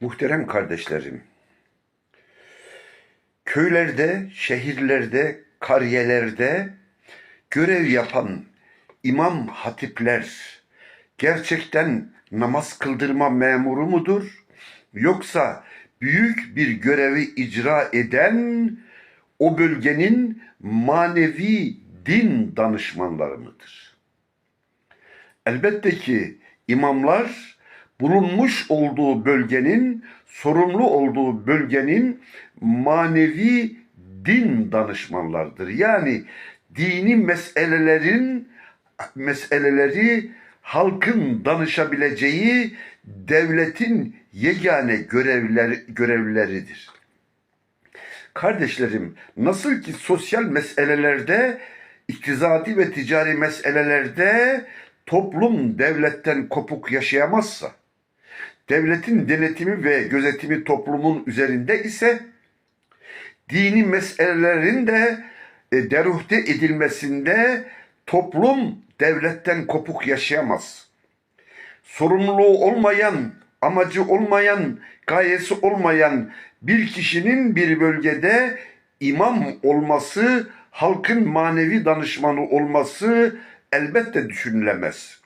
Muhterem kardeşlerim, köylerde, şehirlerde, kariyelerde görev yapan imam hatipler gerçekten namaz kıldırma memuru mudur? Yoksa büyük bir görevi icra eden o bölgenin manevi din danışmanları mıdır? Elbette ki imamlar bulunmuş olduğu bölgenin, sorumlu olduğu bölgenin manevi din danışmanlarıdır. Yani dini meselelerin meseleleri halkın danışabileceği devletin yegane görevler, görevleridir. Kardeşlerim, nasıl ki sosyal meselelerde, iktisadi ve ticari meselelerde toplum devletten kopuk yaşayamazsa, devletin denetimi ve gözetimi toplumun üzerinde ise, dini meselelerin de e, deruhte edilmesinde toplum devletten kopuk yaşayamaz. Sorumluluğu olmayan, amacı olmayan, gayesi olmayan bir kişinin bir bölgede imam olması, halkın manevi danışmanı olması elbette düşünülemez.